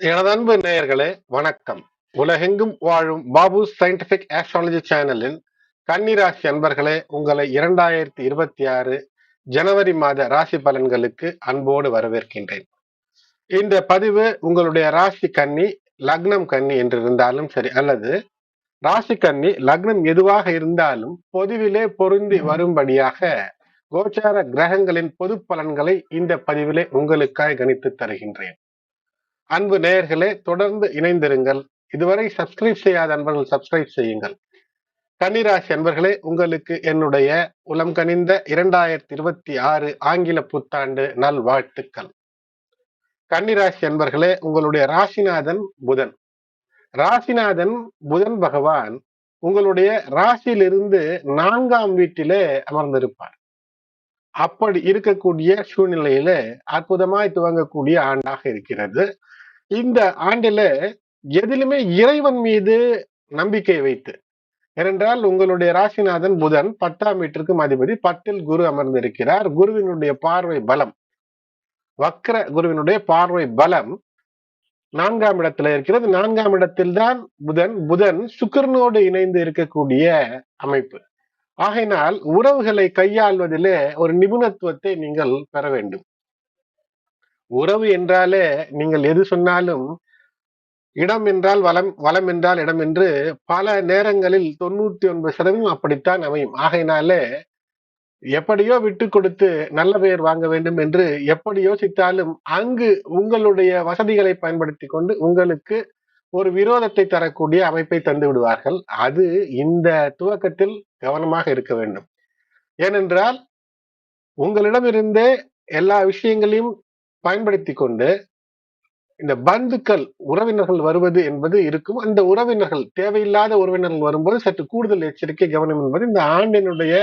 எனது அன்பு நேயர்களே வணக்கம். உலகெங்கும் வாழும் பாபு சயின்டிபிக் ஆஸ்ட்ராலஜி சேனலின் கன்னிராசி அன்பர்களே உங்களை இரண்டாயிரத்தி இருபத்தி ஆறு ஜனவரி மாத ராசி பலன்களுக்கு அன்போடு வரவேற்கின்றேன். இந்த பதிவு உங்களுடைய ராசி கன்னி லக்னம் கன்னி என்று இருந்தாலும் சரி அல்லது ராசி கன்னி லக்னம் எதுவாக இருந்தாலும் பொதுவிலே பொருந்தி வரும்படியாக கோச்சார கிரகங்களின் பொது பலன்களை இந்த பதிவிலே உங்களுக்காக கணித்து தருகின்றேன். அன்பு நேயர்களே தொடர்ந்து இணைந்திருங்கள். இதுவரை சப்ஸ்கிரைப் செய்யாத அன்பர்கள் சப்ஸ்கிரைப் செய்யுங்கள். கன்னிராசி அன்பர்களே உங்களுக்கு என்னுடைய உலம் கனிந்த இரண்டாயிரத்தி இருபத்தி ஆறு ஆங்கில புத்தாண்டு நல்வாழ்த்துக்கள். கன்னிராசி அன்பர்களே உங்களுடைய ராசிநாதன் புதன். ராசிநாதன் புதன் பகவான் உங்களுடைய ராசியிலிருந்து நான்காம் வீட்டிலே அமர்ந்திருப்பார். அப்படி இருக்கக்கூடிய சூழ்நிலையில அற்புதமாய் துவங்கக்கூடிய ஆண்டாக இருக்கிறது. இந்த ஆண்டில எதிலுமே இறைவன் மீது நம்பிக்கை வைத்து ஏனென்றால் உங்களுடைய ராசிநாதன் புதன் பத்தாம் வீட்டிற்கும் அதிபதி பத்தில் குரு அமர்ந்திருக்கிறார். குருவினுடைய பார்வை பலம் வக்ர குருவினுடைய பார்வை பலம் நான்காம் இடத்துல இருக்கிறது. நான்காம் இடத்தில் தான் புதன் புதன் சுக்கரனோடு இணைந்து இருக்கக்கூடிய அமைப்பு. ஆகையினால் உறவுகளை கையாள்வதிலே ஒரு நிபுணத்துவத்தை நீங்கள் பெற வேண்டும். உறவு என்றாலே நீங்கள் எது சொன்னாலும் இடம் என்றால் வளம் வளம் என்றால் இடம் என்று பல நேரங்களில் தொண்ணூத்தி ஒன்பது சதவீதம் அப்படித்தான் அமையும். ஆகையினாலே எப்படியோ விட்டு கொடுத்து நல்ல பெயர் வாங்க வேண்டும் என்று எப்படி யோசித்தாலும் அங்கு உங்களுடைய வசதிகளை பயன்படுத்தி கொண்டு உங்களுக்கு ஒரு விரோதத்தை தரக்கூடிய அமைப்பை தந்து விடுவார்கள். அது இந்த துவக்கத்தில் கவனமாக இருக்க வேண்டும். ஏனென்றால் உங்களிடமிருந்தே எல்லா விஷயங்களையும் பயன்படுத்தி கொண்டு இந்த பந்துக்கள் உறவினர்கள் வருவது என்பது இருக்கும். அந்த உறவினர்கள் தேவையில்லாத உறவினர்கள் வரும்போது சற்று கூடுதல் எச்சரிக்கை கவனம் என்பது இந்த ஆண்டினுடைய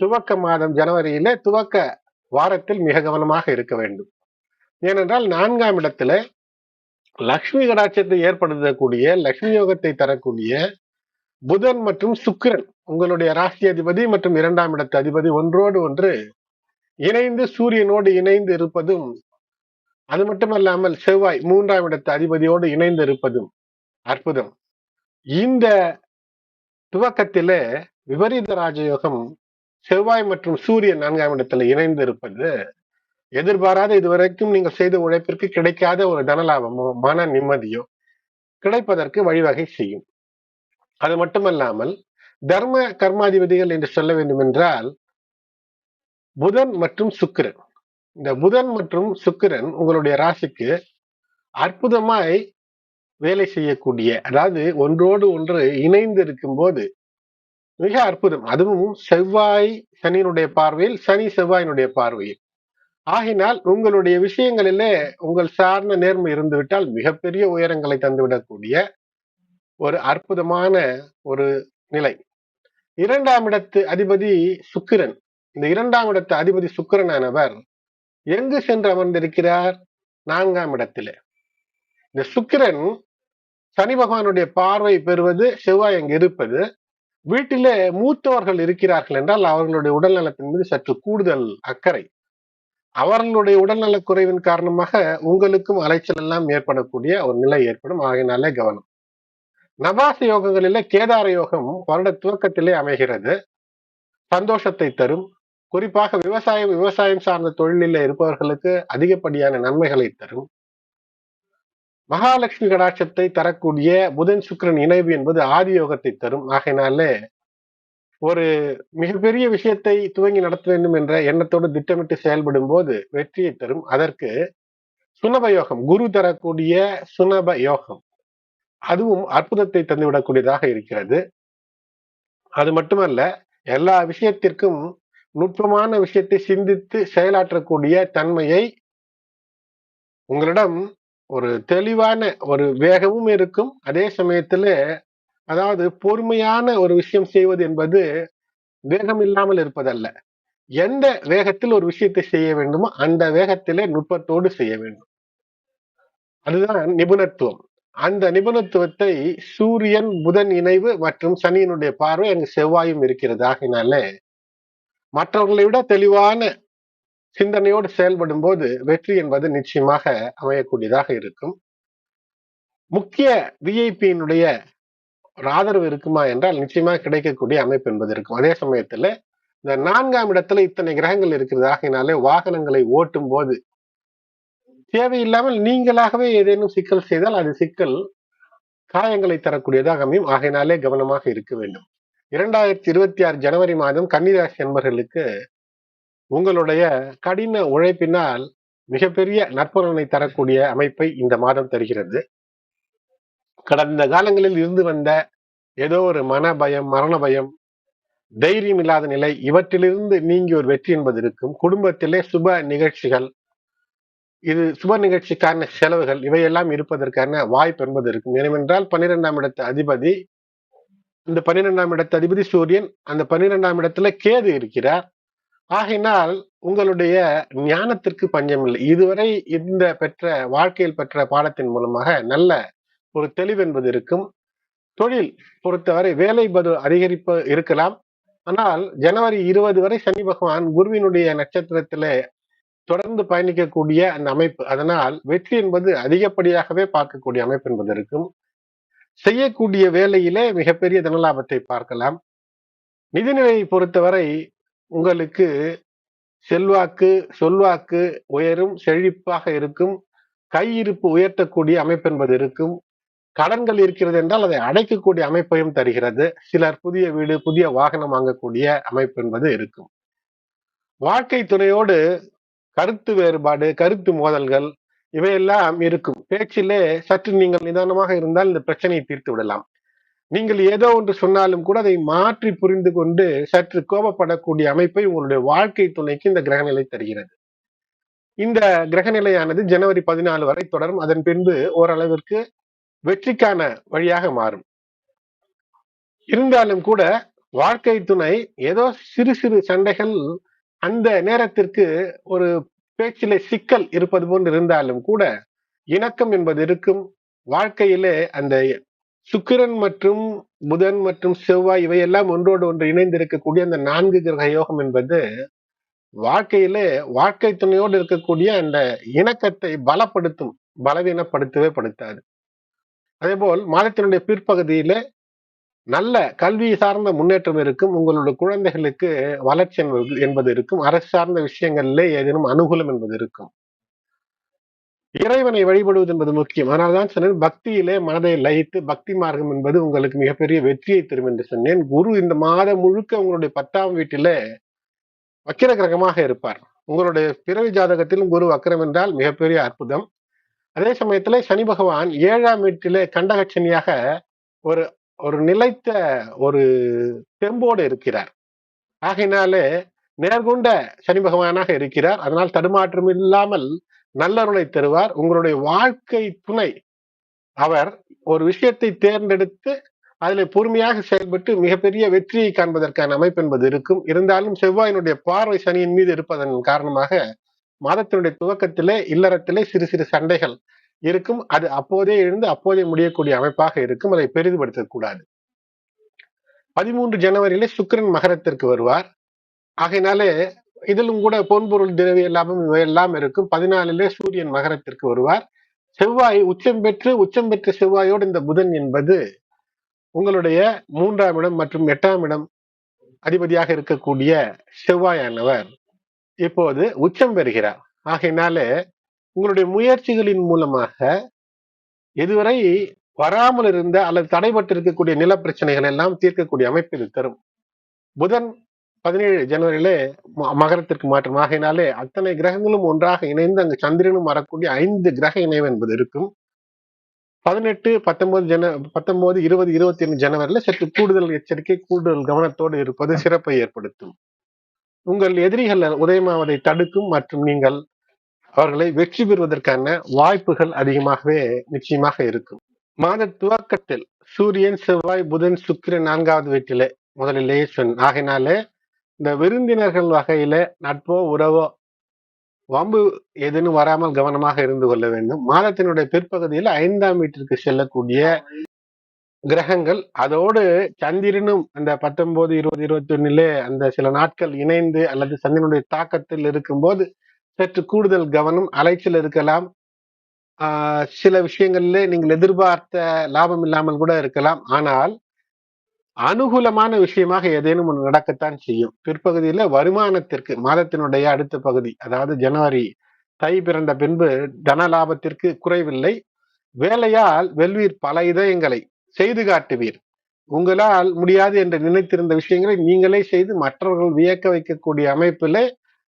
துவக்க மாதம் ஜனவரியில துவக்க வாரத்தில் மிக கவனமாக இருக்க வேண்டும். ஏனென்றால் நான்காம் இடத்துல லக்ஷ்மி கடாட்சத்தை ஏற்படுத்தக்கூடிய லக்ஷ்மி யோகத்தை தரக்கூடிய புதன் மற்றும் சுக்கிரன் உங்களுடைய ராசி அதிபதி மற்றும் இரண்டாம் இடத்து அதிபதி ஒன்றோடு ஒன்று இணைந்து சூரியனோடு இணைந்து இருப்பதும் அது மட்டுமல்லாமல் செவ்வாய் மூன்றாம் இடத்து அதிபதியோடு இணைந்து இருப்பதும் அற்புதம். இந்த துவக்கத்திலே விபரீத ராஜயோகம் செவ்வாய் மற்றும் சூரியன் நான்காம் இடத்துல இணைந்து இருப்பது எதிர்பாராத இதுவரைக்கும் நீங்கள் செய்த உழைப்பிற்கு கிடைக்காத ஒரு தனலாபமோ மன நிம்மதியோ கிடைப்பதற்கு வழிவகை செய்யும். அது மட்டுமல்லாமல் தர்ம கர்மாதிபதிகள் என்று சொல்ல வேண்டும் என்றால் புதன் மற்றும் சுக்கிரன். இந்த புதன் மற்றும் சுக்கிரன் உங்களுடைய ராசிக்கு அற்புதமாய் வேலை செய்யக்கூடிய அதாவது ஒன்றோடு ஒன்று இணைந்து இருக்கும் போது மிக அற்புதம். அதுவும் செவ்வாய் சனியினுடைய பார்வையில் சனி செவ்வாயினுடைய பார்வையில். ஆகினால் உங்களுடைய விஷயங்களிலே உங்கள் சார்ந்த நேர்மை இருந்துவிட்டால் மிகப்பெரிய உயரங்களை தந்துவிடக்கூடிய ஒரு அற்புதமான ஒரு நிலை. இரண்டாம் இடத்து அதிபதி சுக்கிரன். இந்த இரண்டாம் இடத்து அதிபதி சுக்கிரனானவர் எங்கு சென்று அமர்ந்திருக்கிறார்? நான்காம் இடத்திலே. இந்த சுக்கிரன் சனி பகவானுடைய பார்வை பெறுவது செவ்வாய் அங்கு இருப்பது வீட்டிலே மூத்தவர்கள் இருக்கிறார்கள் என்றால் அவர்களுடைய உடல்நலத்தின் மீது சற்று கூடுதல் அக்கறை. அவர்களுடைய உடல்நல குறைவின் காரணமாக உங்களுக்கும் அலைச்சல் எல்லாம் ஏற்படக்கூடிய ஒரு நிலை ஏற்படும். ஆகையினாலே கவனம். நபாச யோகங்களிலே கேதார யோகம் வருட துவக்கத்திலே அமைகிறது. சந்தோஷத்தை தரும். குறிப்பாக விவசாயம் விவசாயம் சார்ந்த தொழிலில் இருப்பவர்களுக்கு அதிகப்படியான நன்மைகளை தரும். மகாலட்சுமி கடாட்சத்தை தரக்கூடிய புதன் சுக்கரன் இணைவு என்பது ஆதியோகத்தை தரும். ஆகையினாலே ஒரு மிகப்பெரிய விஷயத்தை துவங்கி நடத்த வேண்டும் என்ற எண்ணத்தோடு திட்டமிட்டு செயல்படும் போது வெற்றியை தரும். அதற்கு சுனப யோகம் குரு தரக்கூடிய சுனப யோகம் அதுவும் அற்புதத்தை தந்துவிடக்கூடியதாக இருக்கிறது. அது மட்டுமல்ல எல்லா விஷயத்திற்கும் நுட்பமான விஷயத்தை சிந்தித்து செயலாற்றக்கூடிய தன்மையை உங்களிடம் ஒரு தெளிவான ஒரு வேகமும் இருக்கும். அதே சமயத்துல அதாவது பொறுமையான ஒரு விஷயம் செய்வது என்பது வேகம் இல்லாமல் இருப்பதல்ல. எந்த வேகத்தில் ஒரு விஷயத்தை செய்ய வேண்டுமோ அந்த வேகத்திலே நுட்பத்தோடு செய்ய வேண்டும். அதுதான் நிபுணத்துவம். அந்த நிபுணத்துவத்தை சூரியன் புதன் இணைவு மற்றும் சனியினுடைய பார்வை அங்கு செவ்வாயும் இருக்கிறது. ஆகினால மற்றவர்களை விட தெளிவான சிந்தனையோடு செயல்படும் போது வெற்றி என்பது நிச்சயமாக அமையக்கூடியதாக இருக்கும். முக்கிய விஐபியினுடைய ஒரு ஆதரவு இருக்குமா என்றால் நிச்சயமா கிடைக்கக்கூடிய அமைப்பு என்பது இருக்கும். அதே சமயத்துல இந்த நான்காம் இடத்துல இத்தனை கிரகங்கள் இருக்கிறது. ஆகையினாலே வாகனங்களை ஓட்டும் போது தேவையில்லாமல் நீங்களாகவே ஏதேனும் சிக்கல் செய்தால் அது சிக்கல் காயங்களை தரக்கூடியதாக அமையும். ஆகையினாலே கவனமாக இருக்க வேண்டும். இரண்டாயிரத்தி இருபத்தி ஆறு ஜனவரி மாதம் கன்னிராசி என்பர்களுக்கு உங்களுடைய கடின உழைப்பினால் மிகப்பெரிய நற்பலனை தரக்கூடிய அமைப்பை இந்த மாதம் தருகிறது. கடந்த காலங்களில் இருந்து வந்த ஏதோ ஒரு மன பயம் மரண பயம் தைரியம் இல்லாத நிலை இவற்றிலிருந்து நீங்கி ஒரு வெற்றி என்பது இருக்கும். குடும்பத்திலே சுப நிகழ்ச்சிகள் இது சுப நிகழ்ச்சிக்கான செலவுகள் இவையெல்லாம் இருப்பதற்கான வாய்ப்பு என்பது இருக்கும். ஏனென்றால் பன்னிரெண்டாம் இடத்து அதிபதி இந்த பன்னிரெண்டாம் இடத்து அதிபதி சூரியன் அந்த பன்னிரெண்டாம் இடத்துல கேது இருக்கிறார். ஆகையினால் உங்களுடைய ஞானத்திற்கு பஞ்சம் இல்லை. இதுவரை இந்த பெற்ற வாழ்க்கையில் பெற்ற பாடத்தின் மூலமாக நல்ல ஒரு தெளிவு என்பது இருக்கும். தொழில் பொறுத்தவரை வேலை பது அதிகரிப்பு இருக்கலாம். ஆனால் ஜனவரி இருபது வரை சனி பகவான் குருவினுடைய நட்சத்திரத்திலே தொடர்ந்து பயணிக்கக்கூடிய அந்த அமைப்பு. அதனால் வெற்றி என்பது அதிகப்படியாகவே பார்க்கக்கூடிய அமைப்பு என்பது இருக்கும். செய்யக்கூடிய வேலையிலே மிகப்பெரிய தனலாபத்தை பார்க்கலாம். நிதிநிலையை பொறுத்தவரை உங்களுக்கு செல்வாக்கு சொல்வாக்கு உயரும் செழிப்பாக இருக்கும். கையிருப்பு உயர்த்தக்கூடிய அமைப்பு என்பது இருக்கும். கடன்கள் இருக்கிறது என்றால் அதை அடைக்கக்கூடிய அமைப்பையும் தருகிறது. சிலர் புதிய வீடு புதிய வாகனம் வாங்கக்கூடிய அமைப்பு என்பது இருக்கும். வாழ்க்கை துணையோடு கருத்து வேறுபாடு கருத்து மோதல்கள் இவையெல்லாம் இருக்கும். பேச்சிலே சற்று நீங்கள் நிதானமாக இருந்தால் இந்த பிரச்சனையை தீர்த்து விடலாம். நீங்கள் ஏதோ ஒன்று சொன்னாலும் கூட அதை மாற்றி புரிந்து கொண்டு சற்று கோபப்படக்கூடிய அமைப்பை உங்களுடைய வாழ்க்கை துணைக்கு இந்த கிரகநிலை தருகிறது. இந்த கிரகநிலையானது ஜனவரி பதினாலு வரை தொடரும். அதன் பின்பு ஓரளவிற்கு வெற்றிக்கான வழியாக மாறும். இருந்தாலும் கூட வாழ்க்கை துணை ஏதோ சிறு சிறு சண்டைகள் அந்த நேரத்திற்கு ஒரு பேச்சிலே சிக்கல் இருப்பது போன்று இருந்தாலும் கூட இணக்கம் என்பது இருக்கும். வாழ்க்கையிலே அந்த சுக்கிரன் மற்றும் புதன் மற்றும் செவ்வாய் இவையெல்லாம் ஒன்றோடு ஒன்று இணைந்து இருக்கக்கூடிய அந்த நான்கு கிரக யோகம் என்பது வாழ்க்கையிலே வாழ்க்கை துணையோடு இருக்கக்கூடிய அந்த இணக்கத்தை பலப்படுத்தும் பலவீனப்படுத்தவே படுத்தாது. அதே போல் மாதத்தினுடைய பிற்பகுதியில நல்ல கல்வி சார்ந்த முன்னேற்றம் இருக்கும். உங்களுடைய குழந்தைகளுக்கு வளர்ச்சி என்பது இருக்கும். அரசு சார்ந்த விஷயங்களிலே ஏதேனும் அனுகூலம் என்பது இருக்கும். இறைவனை வழிபடுவது என்பது முக்கியம். அதனால்தான் சொன்னேன் பக்தியிலே மனதை லயித்து பக்தி மார்க்கம் என்பது உங்களுக்கு மிகப்பெரிய வெற்றியை தரும் என்று சொன்னேன். குரு இந்த மாதம் முழுக்க உங்களுடைய பத்தாம் வீட்டிலே வக்கிர கிரகமாக இருப்பார். உங்களுடைய பிறவி ஜாதகத்திலும் குரு வக்கரம் என்றால் மிகப்பெரிய அற்புதம். அதே சமயத்துல சனி பகவான் ஏழாம் வீட்டிலே கண்டகச்சனியாக ஒரு ஒரு நிலைத்த ஒரு தெம்போடு இருக்கிறார். ஆகையினாலே நேர்கொண்ட சனி பகவானாக இருக்கிறார். அதனால் தடுமாற்றம் இல்லாமல் நல்லருளை தருவார். உங்களுடைய வாழ்க்கை துணை அவர் ஒரு விஷயத்தை தேர்ந்தெடுத்து அதில் பொறுமையாக செயல்பட்டு மிகப்பெரிய வெற்றியை காண்பதற்கான அமைப்பு என்பது இருக்கும். இருந்தாலும் செவ்வாயினுடைய பார்வை சனியின் மீது இருப்பதன் காரணமாக மாதத்தினுடைய துவக்கத்திலே இல்லறத்திலே சிறு சிறு சண்டைகள் இருக்கும். அது அப்போதே எழுந்து அப்போதே முடியக்கூடிய அமைப்பாக இருக்கும். அதை பெரிதுபடுத்தக்கூடாது பதிமூன்று ஜனவரியில சுக்கிரன் மகரத்திற்கு வருவார். ஆகையினாலே இதிலும் கூட பொன்பொருள் திரவிய லாபம் இவையெல்லாம் இருக்கும். பதினாலிலே சூரியன் மகரத்திற்கு வருவார். செவ்வாய் உச்சம் பெற்று உச்சம் பெற்ற செவ்வாயோடு இந்த புதன் என்பது உங்களுடைய மூன்றாம் இடம் மற்றும் எட்டாம் இடம் அதிபதியாக இருக்கக்கூடிய செவ்வாயானவர் இப்போது உச்சம் பெறுகிறார். ஆகையினாலே உங்களுடைய முயற்சிகளின் மூலமாக இதுவரை வராமல் இருந்த அல்லது தடைபட்டு இருக்கக்கூடிய நில பிரச்சனைகள் எல்லாம் தீர்க்கக்கூடிய அமைப்பு இது தரும். புதன் பதினேழு ஜனவரியிலே மகரத்திற்கு மாற்றம். ஆகையினாலே அத்தனை கிரகங்களும் ஒன்றாக இணைந்து அங்கு சந்திரனும் வரக்கூடிய ஐந்து கிரக இணைவு என்பது இருக்கும். பதினெட்டு பத்தொன்பது ஜன பத்தொன்பது இருபது இருபத்தி ஒன்று ஜனவரியில சற்று கூடுதல் எச்சரிக்கை கூடுதல் கவனத்தோடு இருப்பது சிறப்பை ஏற்படுத்தும். உங்கள் எதிரிகள் உதயமாவதை தடுக்கும் மற்றும் நீங்கள் அவர்களை வெற்றி பெறுவதற்கான வாய்ப்புகள் அதிகமாகவே நிச்சயமாக இருக்கும். மாத துவக்கத்தில் சூரியன் செவ்வாய் புதன் சுக்கிரன் நான்காவது வீட்டிலே முதலிலேயே சொன் ஆகினாலே இந்த விருந்தினர்கள் வகையில நட்போ உறவோ வம்பு எதுன்னு வராமல் கவனமாக இருந்து கொள்ள வேண்டும். மாதத்தினுடைய பிற்பகுதியில் ஐந்தாம் வீட்டிற்கு செல்லக்கூடிய கிரகங்கள் அதோடு சந்திரனும் அந்த பத்தொன்பது இருபது இருபத்தி ஒண்ணுல அந்த சில நாட்கள் இணைந்து அல்லது சந்திரனுடைய தாக்கத்தில் இருக்கும்போது சற்று கூடுதல் கவனம் அலைச்சல் இருக்கலாம். சில விஷயங்கள்ல நீங்கள் எதிர்பார்த்த லாபம் இல்லாமல் கூட இருக்கலாம். ஆனால் அனுகூலமான விஷயமாக ஏதேனும் ஒன்று நடக்கத்தான் செய்யும். பிற்பகுதியில வருமானத்திற்கு மாதத்தினுடைய அடுத்த பகுதி அதாவது ஜனவரி தை பிறந்த பின்பு தன லாபத்திற்கு குறைவில்லை. வேலையால் வெல்வீர் பல இதயங்களை செய்து காட்டுவீர். உங்களால் முடியாது என்று நினைத்திருந்த விஷயங்களை நீங்களே செய்து மற்றவர்கள் வியக்க வைக்கக்கூடிய அமைப்பில்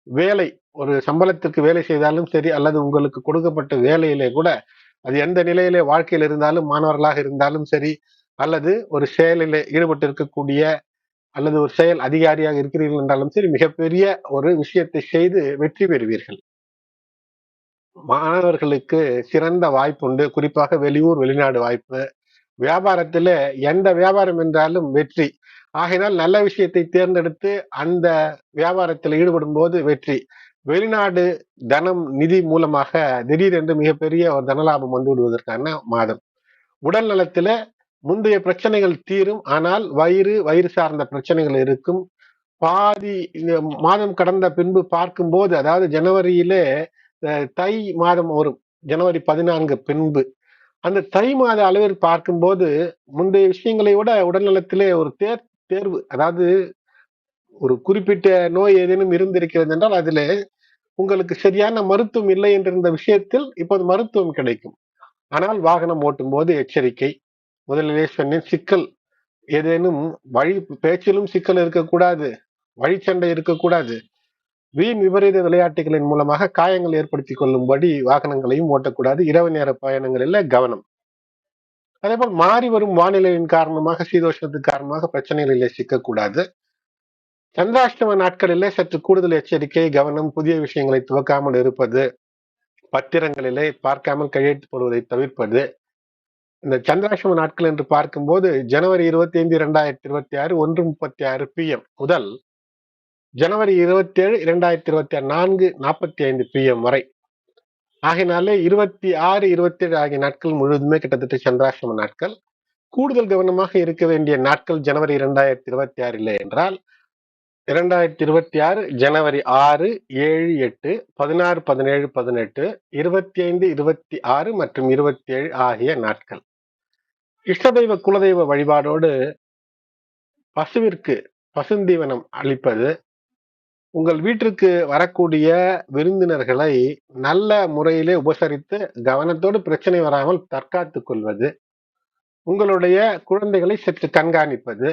வேலை ஒரு சம்பளத்திற்கு வேலை செய்தாலும் சரி அல்லது உங்களுக்கு கொடுக்கப்பட்ட வேலையிலே கூட அது எந்த நிலையிலே வாழ்க்கையில் இருந்தாலும் மாணவர்களாக இருந்தாலும் சரி அல்லது ஒரு செயலில் ஈடுபட்டு இருக்கக்கூடிய அல்லது ஒரு செயல் அதிகாரியாக இருக்கிறீர்கள் என்றாலும் சரி மிகப்பெரிய ஒரு விஷயத்தை செய்து வெற்றி பெறுவீர்கள். மாணவர்களுக்கு சிறந்த வாய்ப்பு உண்டு குறிப்பாக வெளியூர் வெளிநாடு வாய்ப்பு வியாபாரத்துல எந்த வியாபாரம் என்றாலும் வெற்றி. ஆகையினால் நல்ல விஷயத்தை தேர்ந்தெடுத்து அந்த வியாபாரத்தில் ஈடுபடும் போது வெற்றி. வெளிநாடு தனம் நிதி மூலமாக திடீரென்று மிகப்பெரிய ஒரு தனலாபம் வந்து விடுவதற்கான மாதம். உடல் நலத்துல முந்தைய பிரச்சனைகள் தீரும். ஆனால் வயிறு வயிறு சார்ந்த பிரச்சனைகள் இருக்கும். பாதி மாதம் கடந்த பின்பு பார்க்கும்போது அதாவது ஜனவரியிலே தை மாதம் வரும். ஜனவரி பதினான்கு பின்பு. அந்த தை மாத அளவில் பார்க்கும்போது முந்தைய விஷயங்களை விட உடல்நலத்திலே ஒரு தேர் தேர்வு அதாவது ஒரு குறிப்பிட்ட நோய் ஏதேனும் இருந்திருக்கிறது என்றால் அதுல உங்களுக்கு சரியான மருத்துவம் இல்லை என்றிருந்த விஷயத்தில் இப்போது மருத்துவம் கிடைக்கும். ஆனால் வாகனம் ஓட்டும் போது எச்சரிக்கை முதலிலே சொன்னேன் சிக்கல் ஏதேனும் வழி பேச்சிலும் சிக்கல் இருக்கக்கூடாது வழிச்சண்டை இருக்கக்கூடாது. வீண் விபரீத விளையாட்டுகளின் மூலமாக காயங்கள் ஏற்படுத்தி கொள்ளும்படி வாகனங்களையும் ஓட்டக்கூடாது. இரவு நேர பயணங்களில் கவனம். அதே போல் மாறி வரும் வானிலையின் காரணமாக சீதோஷத்துக்கு காரணமாக பிரச்சனைகளிலே சிக்கக்கூடாது. சந்திராஷ்டம நாட்களிலே சற்று கூடுதல் எச்சரிக்கை கவனம் புதிய விஷயங்களை துவக்காமல் இருப்பது பத்திரங்களிலே பார்க்காமல் கையெழுத்து போடுவதை தவிர்ப்பது. இந்த சந்திராஷ்டம நாட்கள் என்று பார்க்கும்போது ஜனவரி இருபத்தி ஐந்து இரண்டாயிரத்தி இருபத்தி ஆறு ஒன்று முப்பத்தி ஆறு பி எம் முதல் ஜனவரி இருபத்தி ஏழு இரண்டாயிரத்தி இருபத்தி ஆறு நான்கு நாற்பத்தி ஐந்து பிஎம் வரை. ஆகினாலே இருபத்தி ஆறு இருபத்தி ஏழு ஆகிய நாட்கள் முழுவதுமே கிட்டத்தட்ட சந்திராசிரம நாட்கள். கூடுதல் கவனமாக இருக்க வேண்டிய நாட்கள் ஜனவரி இரண்டாயிரத்தி இருபத்தி ஆறு இல்லை என்றால் இரண்டாயிரத்தி இருபத்தி ஆறு ஜனவரி ஆறு ஏழு எட்டு பதினாறு பதினேழு பதினெட்டு இருபத்தி ஐந்து இருபத்தி ஆறு மற்றும் இருபத்தி ஏழு ஆகிய நாட்கள். இஷ்டதெய்வ குலதெய்வ வழிபாடோடு பசுவிற்கு பசுந்தீவனம் அளிப்பது உங்கள் வீட்டிற்கு வரக்கூடிய விருந்தினர்களை நல்ல முறையிலே உபசரித்து கவனத்தோடு பிரச்சனை வராமல் தற்காத்துக் கொள்வது உங்களுடைய குழந்தைகளை சற்று கண்காணிப்பது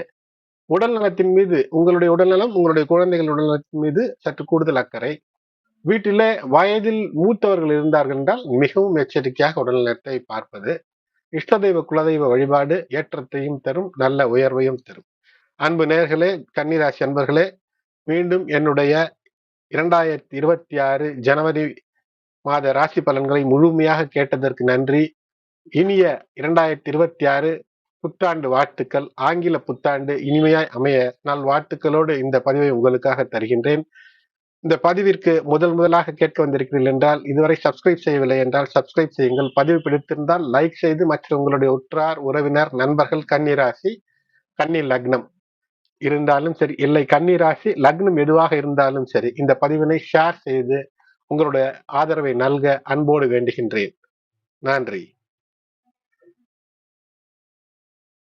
உடல் நலத்தின் மீது உங்களுடைய உடல்நலம் உங்களுடைய குழந்தைகள் உடல்நலத்தின் மீது சற்று கூடுதல் அக்கறை. வீட்டிலே வயதில் மூத்தவர்கள் இருந்தார்கள் என்றால் மிகவும் எச்சரிக்கையாக உடல்நலத்தை பார்ப்பது இஷ்ட தெய்வ குலதெய்வ வழிபாடு ஏற்றத்தையும் தரும் நல்ல உயர்வையும் தரும். அன்பு நேர்களே கன்னிராசி அன்பர்களே மீண்டும் என்னுடைய இரண்டாயிரத்தி இருபத்தி ஆறு ஜனவரி மாத ராசி பலன்களை முழுமையாக கேட்டதற்கு நன்றி. இனிய இரண்டாயிரத்தி இருபத்தி ஆறு புத்தாண்டு வாழ்த்துக்கள். ஆங்கில புத்தாண்டு இனிமையாய் அமைய நல் வாழ்த்துக்களோடு இந்த பதிவை உங்களுக்காக தருகின்றேன். இந்த பதிவிற்கு முதல் முதலாக கேட்க வந்திருக்கிறீர்கள் என்றால் இதுவரை சப்ஸ்கிரைப் செய்யவில்லை என்றால் சப்ஸ்கிரைப் செய்யுங்கள். பதிவு பிடித்திருந்தால் லைக் செய்து மற்ற உங்களுடைய உற்றார் உறவினர் நண்பர்கள் கன்னிராசி கன்னி லக்னம். இருந்தாலும் சரி இல்லை கன்னிராசி லக்னம் எதுவாக இருந்தாலும் சரி இந்த பதிவினை ஷேர் செய்து உங்களுடைய ஆதரவை நல்க அன்போடு வேண்டுகின்றேன். நன்றி.